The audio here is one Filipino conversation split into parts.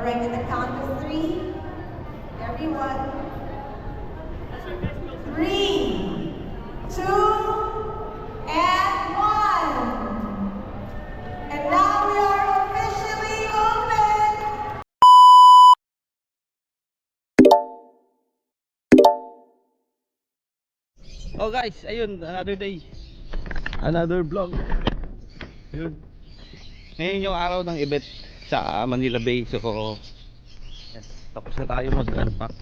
Alright, at the count of three, everyone. Three, two, and one. And now we are officially open. Oh guys, ayun, another day. Another vlog. Ayun. Ngayon yung araw ng event sa Manila Bay. So, yan, tapos na tayo mag-unpack.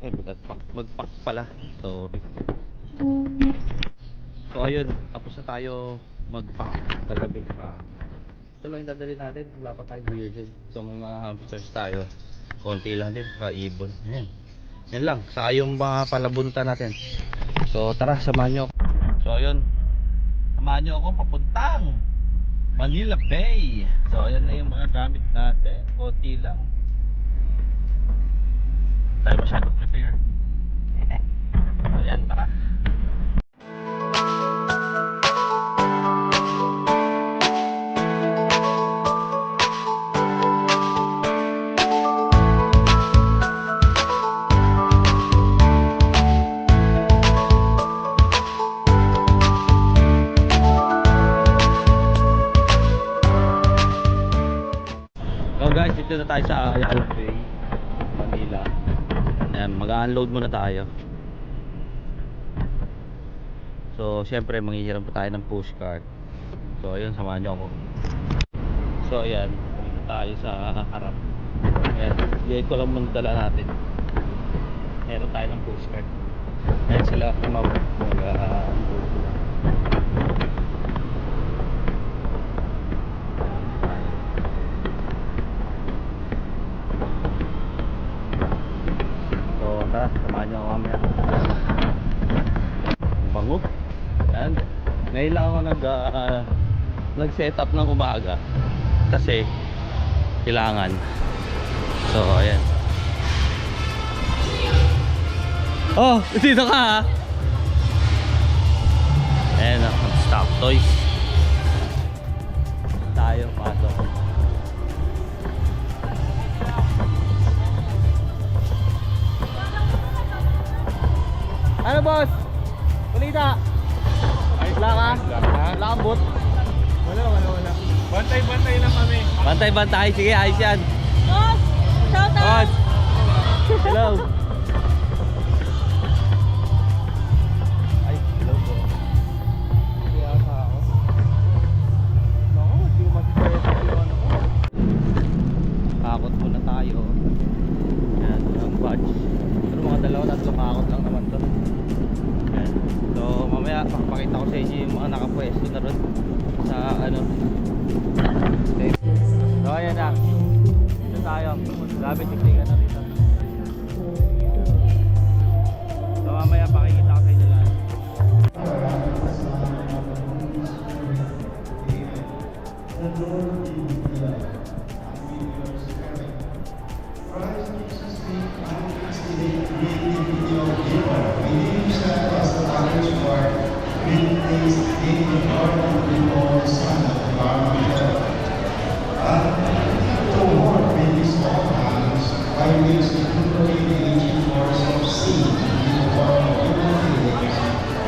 Eh, mag-unpack. Mag-pack pala. So, so ayun, tapos na tayo mag-pack kagabi pa. Ito lang yung dadali natin. Wala pa tayong beer din. So, mga hamsters tayo. Konti lang din, ka-ibon. Ayan. Yan lang, saka yung mga palabunta natin. So tara, samahan nyo. So ayun, samahan nyo ako papuntang Manila Bay. So ayan na yung mga gamit natin. Konti lang. Tayo masyadong prepare. ayan, tara. Na tayo sa Ayala Bay, Manila. Ayan, mag-unload muna tayo. So, syempre, manghihiram pa tayo ng pushcart. So, ayun, samahan niyo ako. So, ayan, dito tayo sa harap. Ayan, liit ko lang muna dala natin. Meron tayo ng pushcart. Ayan sila, mag- mag-unload sila. So tara, samahan niyo ako mamaya. Ang Bango. Yan. Ngayon lang ako nag, ah, nag-set up ng umaga. Kasi, kailangan. So, ayan. Oh, dito ka ha. Ayan, ang stock toys. Tayo, pasok. Ano boss? Kulita. Wala ka? Wala kang boot? Wala, wala, wala. Bantay-bantay lang kami. Bantay-bantay. Sige, ayos yan. Boss, shout Boss! Hello! Mamaya, pakapakita ko sa inyo yung mga nakapwesto na ron sa ano. So, ayan na. Dito tayo. Grabe, tiktikan na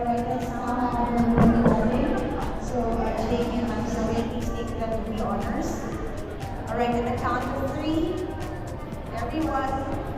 Alright, that's all everybody. So, uh, today we have take the honors. Alright, at the count of three, everyone.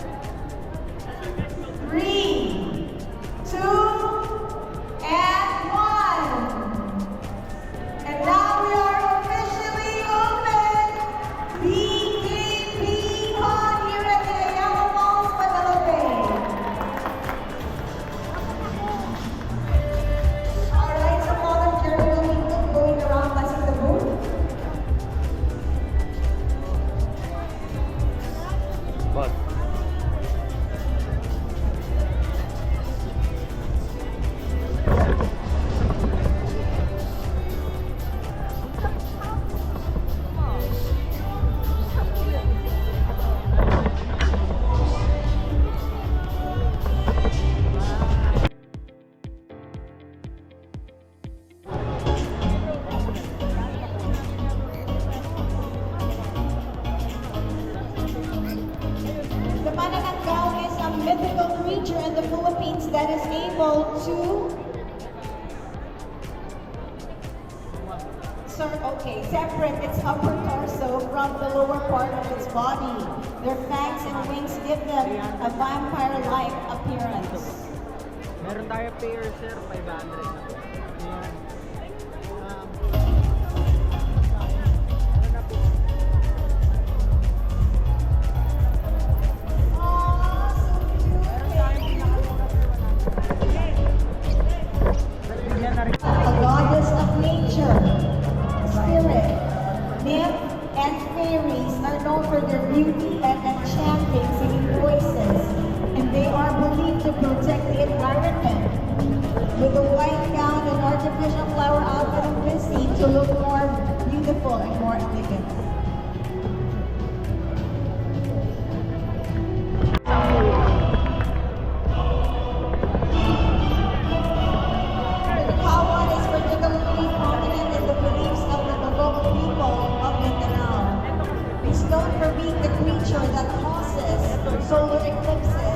picture that causes solar eclipses.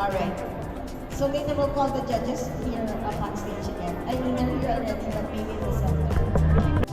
All right. So Lena will call the judges here up on stage again. I mean, earlier already, but the center.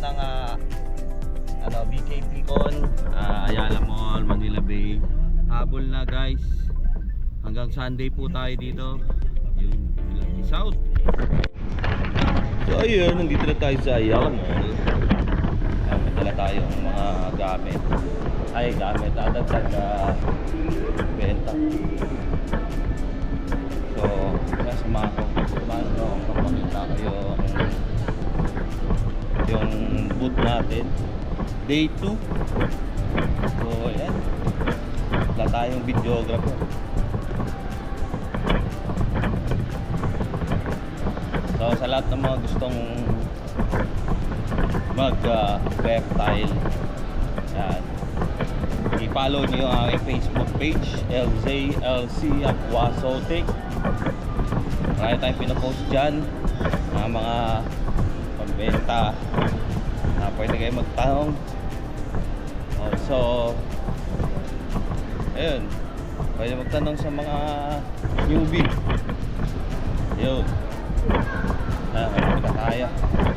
ng uh, ano, BKP Con, uh, Ayala Mall, Manila Bay. Habol na guys. Hanggang Sunday po tayo dito. Yun, peace out. So ayun, nandito na tayo sa Ayala Mall. Gamit nila tayo ng mga gamit. Ay, gamit. Adat sa uh, benta. So, kasama ko. Paano kapakita kayo ang yung yung boot natin. Day 2. So, ayan. Wala tayong videographer. So, sa lahat ng mga gustong mag uh, reptile yan i-follow niyo ang aking Facebook page LZLC Aquasotic marami tayong pinapost dyan ng mga pambenta na pwede kayo magtanong. Also ayun. Pwede magtanong sa mga newbie. Yun ah, may na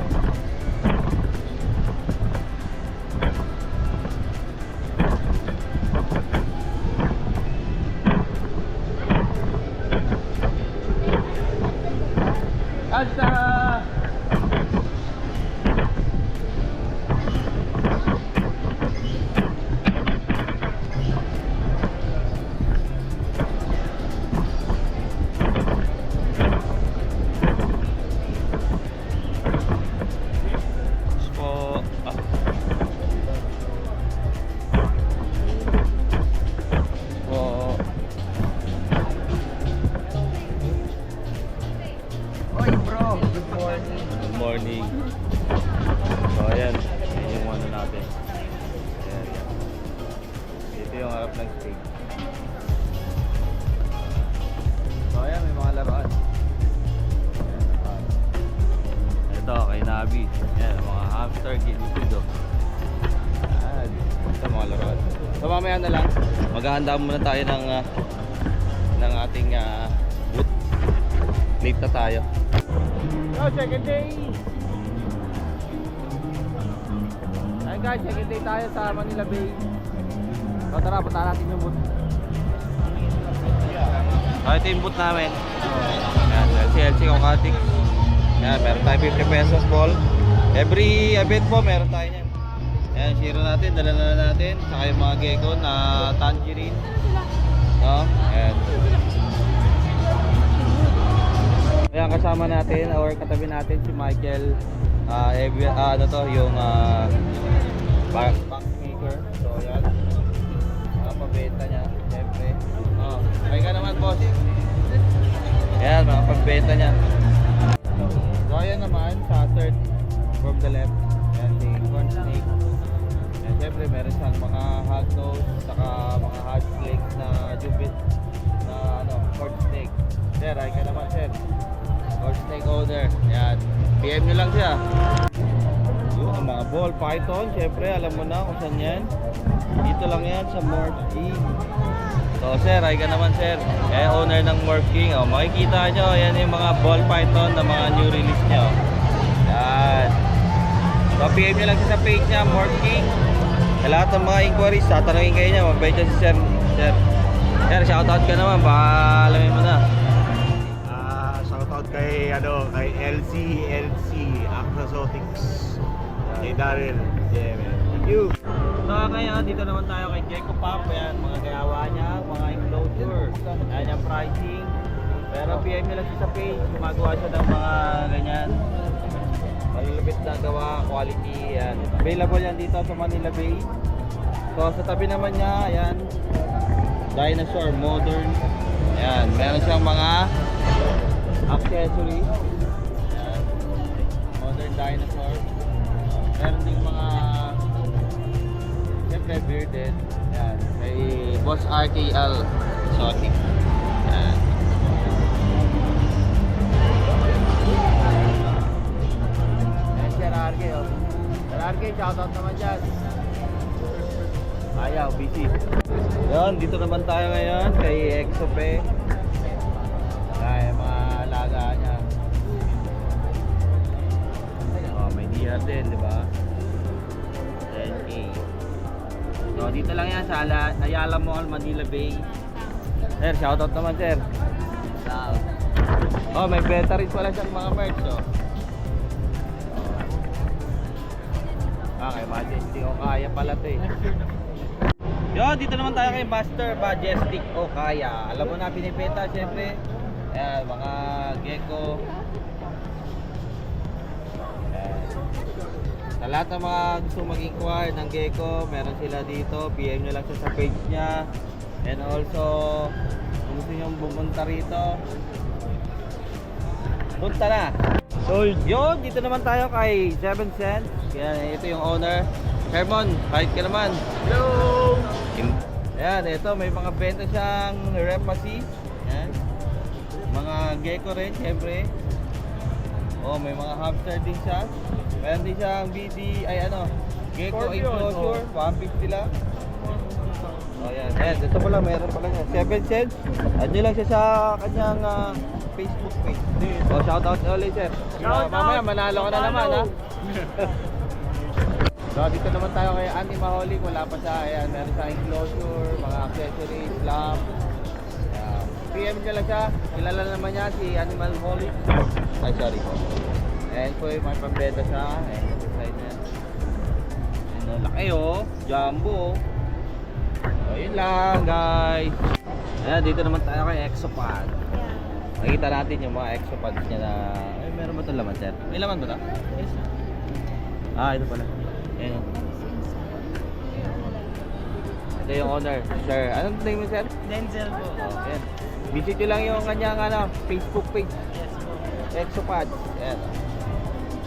maghahanda muna tayo ng ah, ng ating ah, boot. Late na tayo. Oh, second day. Ayun guys, second day tayo sa Manila Bay. So tara, punta natin yung boot. Ah, ito yung boot namin. Yan, LCLC Kokatik. Yan, meron tayo 50 pesos ball. Every event po, meron tayo zero natin, dala na natin. Saka yung mga gecko na tangerine. No? Yan. Ayan, kasama natin or katabi natin si Michael. Ah, every, ah, ano to, yung ah, back, back maker. So, yan. Mga pabenta niya, siyempre. Oh, ay ka naman, boss. Yan, mga pagbenta niya. So, ayan naman, sa third from the left. Yan, si corn snake. Siyempre, meron siyang mga hog nose, saka mga hog snake na jubit na ano, corn snake. Sir, ay ka naman, sir. Corn snake owner. Yan. PM nyo lang siya. Yun, ang mga ball python, syempre, alam mo na kung saan yan. Dito lang yan sa Morph King. So, sir, ay ka naman, sir. Eh, owner ng Morph King. Oh, makikita nyo, yan yung mga ball python na mga new release nyo. Yan. So, PM nyo lang siya sa page niya, Morph King. Sa lahat ng mga inquiries, tatanungin kayo niya. Mabait yan si sir. Sir, sir shoutout ka naman. Baka alamin mo na. Ah, shoutout kay ano, kay LC LC Acrosotics. Kay Daryl. Yeah, man. Thank you. So ngayon, dito naman tayo kay Gecko Pop. Ayan, mga gawa niya, mga enclosure. Ayan yung pricing. Pero PM lang siya sa page. Gumagawa siya ng mga ganyan. Malulupit na gawa, quality. Ayan. Available yan dito sa Manila Bay. So sa tabi naman niya, ayan. Dinosaur, modern. Ayan, meron siyang mga accessories. Ayan. Modern dinosaur. Meron ding mga Siyempre bearded. Yan. Kay Boss RKL Exotic. RK, oh. Sir RK, shoutout naman dyan. Ayaw, busy. Yan, dito naman tayo ngayon kay Exope. Kaya mga alaga niya. Oh, may DR din, di ba? 10K. So, dito lang yan sa Ala- Ayala Mall, Manila Bay. Sir, shoutout naman, sir. Oh, may beta rin pala siyang mga merch, oh. Ah, kay Majesty o kaya pala to eh. Yo, dito naman tayo kay Master Majestic o kaya. Alam mo na pinipenta syempre. Ayan, mga gecko. Ayan. Sa lahat ng mga gusto mag-inquire ng gecko, meron sila dito. PM nyo lang siya sa page niya. And also, kung gusto nyo pumunta rito, punta na. Sold. Yun, dito naman tayo kay 7 Cents. Yan, ito yung owner. Hermon, kahit ka naman. Hello! Ayan, ito may mga benta siyang repasi. Ayan. Mga gecko rin, syempre. Oh, may mga hamster din siya. Meron din siyang BD, ay ano, gecko enclosure, 150 lang. Oh, yan. Ayan, ito pala, meron pala niya. 7 cents. Add nyo lang siya sa kanyang ah, Facebook page. Oh, shout out ulit, sir. Shout Mamaya, manalo ka na naman, ha? So, dito naman tayo kay Andy Maholic. Wala pa siya. Ayan, meron siyang enclosure, mga accessories, lamp. Ayan. PM niya lang siya. Kilala naman niya si Animal Holic. Ay, sorry po. Ayan po yung may pambenta siya. Ayan yung side niya. Ayan o, laki oh. Jumbo oh. So, yun lang guys. Ayan, dito naman tayo kay Exopad. Makikita natin yung mga Exopads niya na... Ay, meron ba ito laman, sir? May laman ba ito? Yes, sir. Ah, ito pala. Ayan. Ito yung owner, sir. Anong name mo, sir? Denzel po. Oh, ayan. Visit nyo lang yung kanyang ano, Facebook page. Yes po. Exopads. Ayan.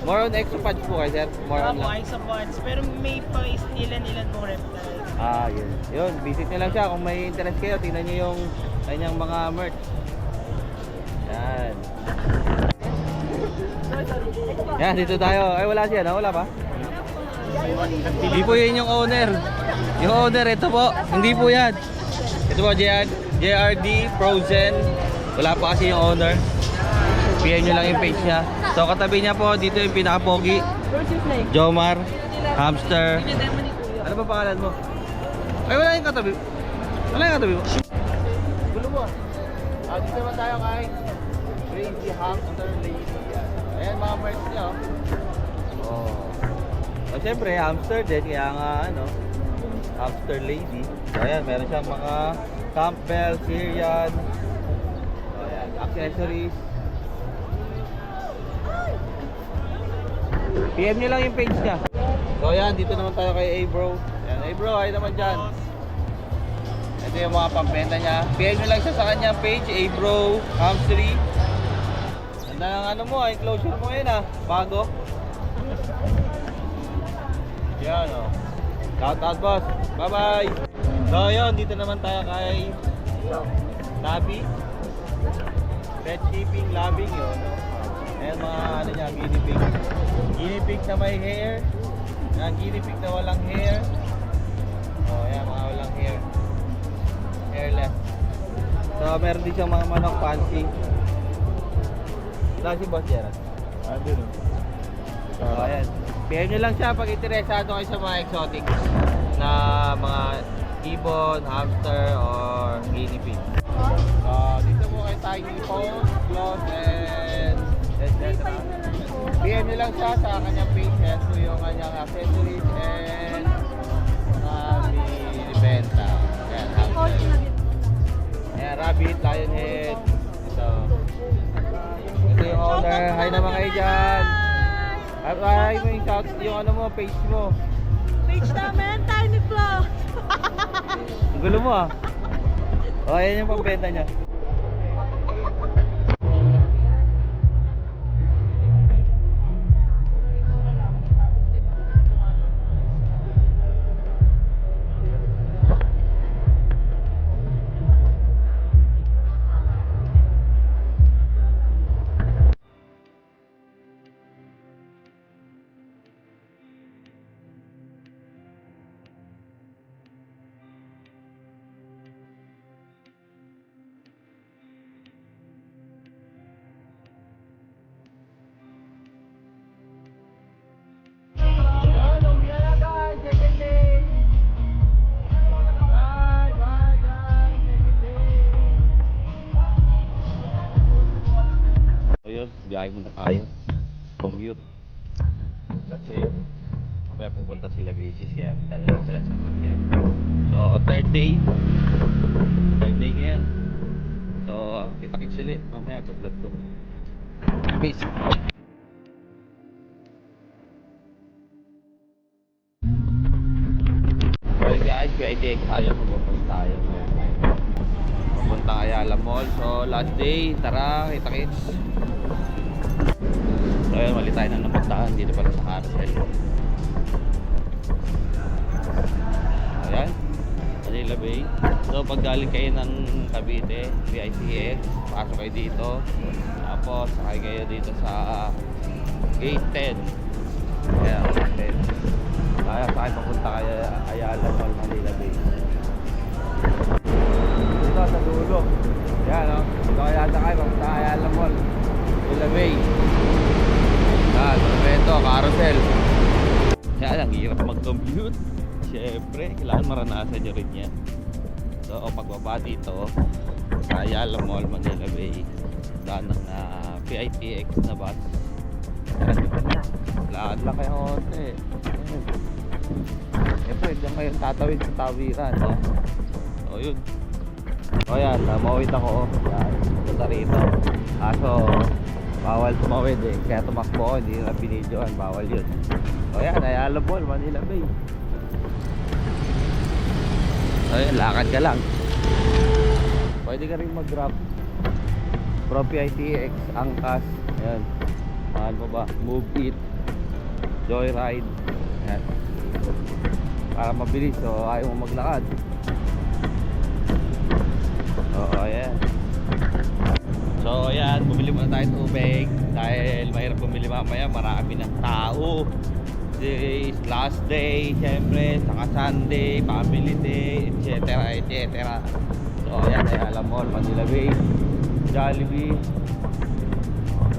More on Exopads po kayo, sir. More on lang. ay sa pods. Pero may pa ilan-ilan pong reptile. Ah, yun. Yun, visit nyo lang siya. Kung may interest kayo, tingnan nyo yung kanyang mga merch. Yan. Dito tayo. Ay, wala siya, no? Wala pa? Hindi po yun yung owner. Yung owner, ito po. Hindi po yan. Ito po, JR, JRD Frozen. Wala pa kasi yung owner. PM nyo lang yung page niya. So, katabi niya po, dito yung pinaka-pogi. Jomar, Hamster. Ano ba pangalan mo? Ay, wala yung katabi. Wala yung katabi mo. Gulo mo. Ah, dito naman tayo kay Crazy Hamster Lady. Yan. Ayan mga merch niya oh. Oh. Oh, syempre, hamster din. Kaya nga, ano, hamster lady. So, ayan, meron siyang mga Campbell, Syrian. So, ayan, accessories. PM nyo lang yung page niya. So, ayan, dito naman tayo kay A-Bro. Ayan, A-Bro, ay naman dyan. Ito yung mga pampenta niya. PM nyo lang siya sa kanyang page, A-Bro, Hamstery. Ganda ng ano mo, ay closure mo ngayon ah. Bago. Yan o. Shout out boss. Bye bye. So yun, dito naman tayo kay Labi. Pet shipping, labing yun. Ayan mga ano niya, guinea pig. Guinea pig na may hair. Yan, guinea pig na walang hair. Oh, yan mga walang hair. Hairless. So meron din siyang mga manok fancy. Ito si Boss Gerard. Ah, dun oh. So, ayan. PM nyo lang siya pag interesado kayo sa mga exotic na mga ibon, hamster, or guinea pig. So, dito po kay Tiny Phone, Gloss, and etc. PM nyo lang siya sa kanyang page. Yan po yung kanyang accessories and mga binibenta. Yan, hamster. Ayan, rabbit, lion head. Ito. Ito yung owner. Hi naman kayo dyan. Ay, ay mo yung shout, yung ano mo, page mo. Page namin, Tiny Flow. Ang gulo mo ah. O, ayan yung pambenta niya. Biyahe muna tayo. Commute. Kasi Kaya pupunta sila basis kaya dalawa sila sa kanya. So, third day. Third day ngayon. So, kita-kits ulit. Mamaya, pag-vlog ko. Peace. Okay guys, PITX tayo. Pupunta tayo. Pupunta Ayala Mall. So, last day. Tara, kita-kits. So, ayun, mali tayo na napuntahan dito pala sa Harcel. Ayan, Manila Bay. So, pag galing kayo ng Cavite, VICX, pasok kayo dito. Tapos, sakay kayo dito sa Gate 10. Ayan, Gate 10. Kaya sakay papunta kayo Ayala Mall, Manila Bay. Dito sa dulo. Ayan, o. Dito kaya sakay papunta Ayala Mall, Manila Bay. Ang hirap mag-compute. Siyempre, kailangan maranasan nyo rin yan. So, pagbaba dito, sa Ayala Mall, Manila Bay, daan ng na PITX na bus. Lakad lang kayo konti. Ayun. Siyempre, diyan kayo tatawid sa tawiran. Ha? So, yun. O yan, namawid ako. Yan, punta rito. Kaso, bawal tumawid eh. Kaya tumakbo hindi na binidyoan. Bawal yun. O yan, Ayala Mall, Manila Bay. Ayun, lakad ka lang. Pwede ka rin mag-grab. Pro PITX, Angkas, ayan. Ano pa ba? Move It, Joyride. Ayan. Para mabilis, so ayaw mo maglakad. Oo, ayan. So, ayan, bumili muna tayo tubig dahil mahirap bumili mamaya, marami ng tao. Is last day, syempre, saka Sunday, family day, etc. etc. So, ayan, ay alam mo, Manila Bay, Jollibee,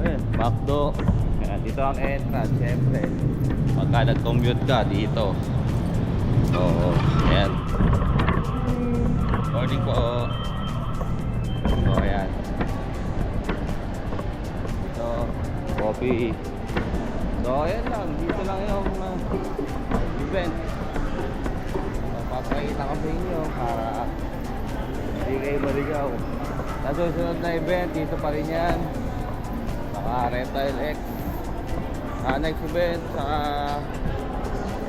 ayan, Macdo. Ayan, dito ang entrance, syempre. Pagka nag-commute ka, dito. So, ayan. Morning po. So, ayan. Dito, coffee. So, ayan lang. Dito lang yung uh, event. So, papakita ko sa inyo para hindi kayo marigaw. Sa susunod na event, dito pa rin yan. Saka Rental X. Sa next event, sa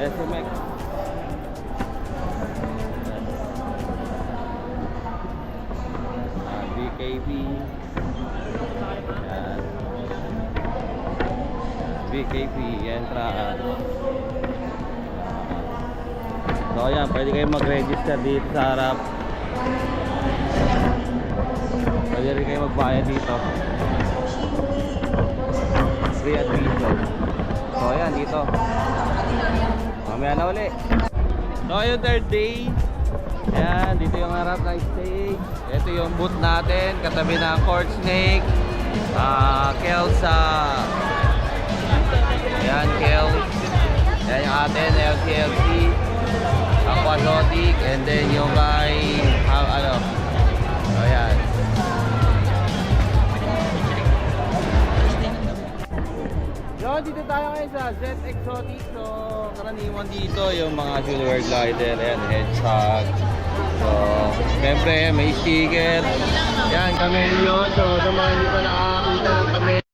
SMX. Ah, BKB. BKP entrance. So ayan, pwede kayong mag-register dito sa harap. Pwede rin kayo magbayad dito. Free admission. So ayan, dito. Mamaya na uli. So ayun, third day. Ayan, dito yung harap ng stage. Ito yung booth natin, katabi ng Court Snake. Ah, Kelsa. Yan, Kel. Yan yung atin, LCLC. Aquazotic. And then yung kay, ah, ano. So, yan. Yo, dito tayo ngayon sa Z Exotic. So, karaniwan dito yung mga silver glider. Ayan, hedgehog. So, siyempre, may sticker. Yan, chameleon. So, sa mga hindi pa nakakita ng chameleon.